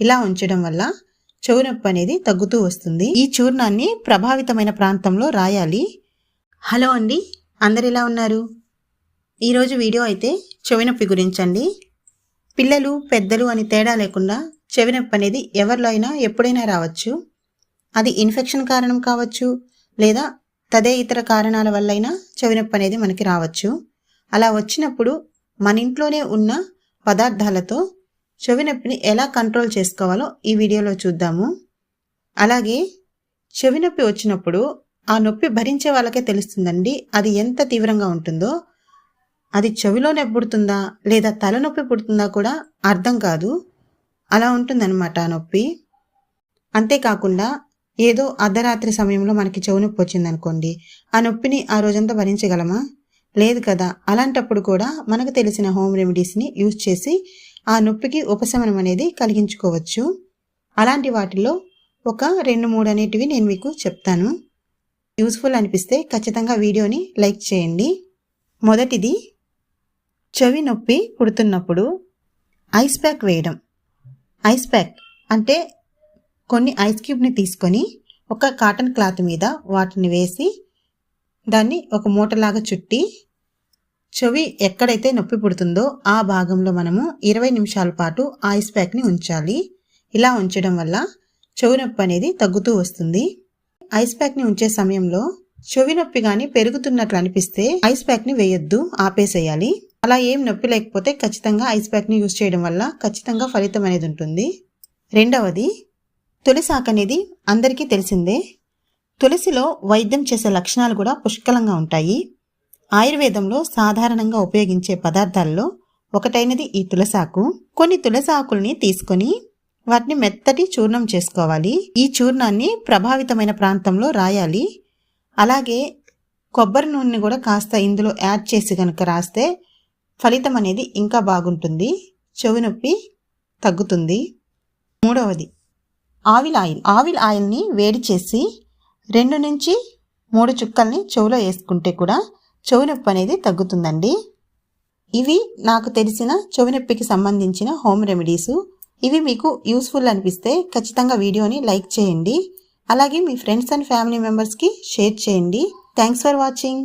ఇలా ఉంచడం వల్ల చెవు నొప్పి అనేది తగ్గుతూ వస్తుంది. ఈ చూర్ణాన్ని ప్రభావితమైన ప్రాంతంలో రాయాలి. హలో అండి అందరు ఎలా ఉన్నారు? ఈరోజు వీడియో అయితే చెవి నొప్పి గురించండి. పిల్లలు పెద్దలు అని తేడా లేకుండా చెవి నొప్పి అనేది ఎవరిలో అయినా ఎప్పుడైనా రావచ్చు. అది ఇన్ఫెక్షన్ కారణం కావచ్చు లేదా తదే ఇతర కారణాల వల్లైనా చెవి నొప్పి అనేది మనకి రావచ్చు. అలా వచ్చినప్పుడు మన ఇంట్లోనే ఉన్న పదార్థాలతో చెవి నొప్పిని ఎలా కంట్రోల్ చేసుకోవాలో ఈ వీడియోలో చూద్దాము. అలాగే చెవి నొప్పి వచ్చినప్పుడు ఆ నొప్పి భరించే వాళ్ళకే తెలుస్తుందండి. అది ఎంత తీవ్రంగా ఉంటుందో. అది చెవిలో నొప్పి పుడుతుందా లేదా తలనొప్పి పుడుతుందా కూడా అర్థం కాదు. అలా ఉంటుందన్నమాట ఆ నొప్పి. అంతేకాకుండా ఏదో అర్ధరాత్రి సమయంలో మనకి చెవి నొప్పి వచ్చిందనుకోండి. ఆ నొప్పిని ఆ రోజంతా భరించగలమా? లేదు కదా. అలాంటప్పుడు కూడా మనకు తెలిసిన హోమ్ రెమెడీస్ని యూజ్ చేసి ఆ నొప్పికి ఉపశమనం అనేది కలిగించుకోవచ్చు. అలాంటి వాటిలో ఒక రెండు మూడు అనేటివి నేను మీకు చెప్తాను. యూస్ఫుల్ అనిపిస్తే ఖచ్చితంగా వీడియోని లైక్ చేయండి. మొదటిది చెవి నొప్పి పుడుతున్నప్పుడు ఐస్ ప్యాక్ వేయడం. ఐస్ ప్యాక్ అంటే కొన్ని ఐస్ క్యూబ్ని తీసుకొని ఒక కాటన్ క్లాత్ మీద వాటిని వేసి దాన్ని ఒక మూటలాగా చుట్టి చెవి ఎక్కడైతే నొప్పి పుడుతుందో ఆ భాగంలో మనము ఇరవై నిమిషాల పాటు ఐస్ ప్యాక్ని ఉంచాలి. ఇలా ఉంచడం వల్ల చెవి నొప్పి అనేది తగ్గుతూ వస్తుంది. ఐస్ ప్యాక్ని ఉంచే సమయంలో చెవి నొప్పి కానీ పెరుగుతున్నట్లు అనిపిస్తే ఐస్ ప్యాక్ని వేయొద్దు ఆపేసేయాలి. అలా ఏం నొప్పి లేకపోతే ఖచ్చితంగా ఐస్ ప్యాక్ని యూజ్ చేయడం వల్ల ఖచ్చితంగా ఫలితం అనేది ఉంటుంది. రెండవది తులసాకు అనేది అందరికీ తెలిసిందే. తులసిలో వైద్యం చేసే లక్షణాలు కూడా పుష్కలంగా ఉంటాయి. ఆయుర్వేదంలో సాధారణంగా ఉపయోగించే పదార్థాల్లో ఒకటైనది ఈ తులసాకు. కొన్ని తులసాకుల్ని తీసుకొని వాటిని మెత్తటి చూర్ణం చేసుకోవాలి. ఈ చూర్ణాన్ని ప్రభావితమైన ప్రాంతంలో రాయాలి. అలాగే కొబ్బరి నూనెని కూడా కాస్త ఇందులో యాడ్ చేసి కనుక రాస్తే ఫలితం అనేది ఇంకా బాగుంటుంది. చెవి నొప్పి తగ్గుతుంది. మూడవది ఆవిల్ ఆయిల్. ఆవిల్ ఆయిల్ని వేడి చేసి రెండు నుంచి మూడు చుక్కల్ని చెవులో వేసుకుంటే కూడా చెవి నొప్పి అనేది తగ్గుతుందండి. ఇవి నాకు తెలిసిన చెవి నొప్పికి సంబంధించిన హోమ్ రెమెడీసు. ఇవి మీకు యూస్ఫుల్ అనిపిస్తే ఖచ్చితంగా వీడియోని లైక్ చేయండి. అలాగే మీ ఫ్రెండ్స్ అండ్ ఫ్యామిలీ మెంబర్స్కి షేర్ చేయండి. Thanks for watching.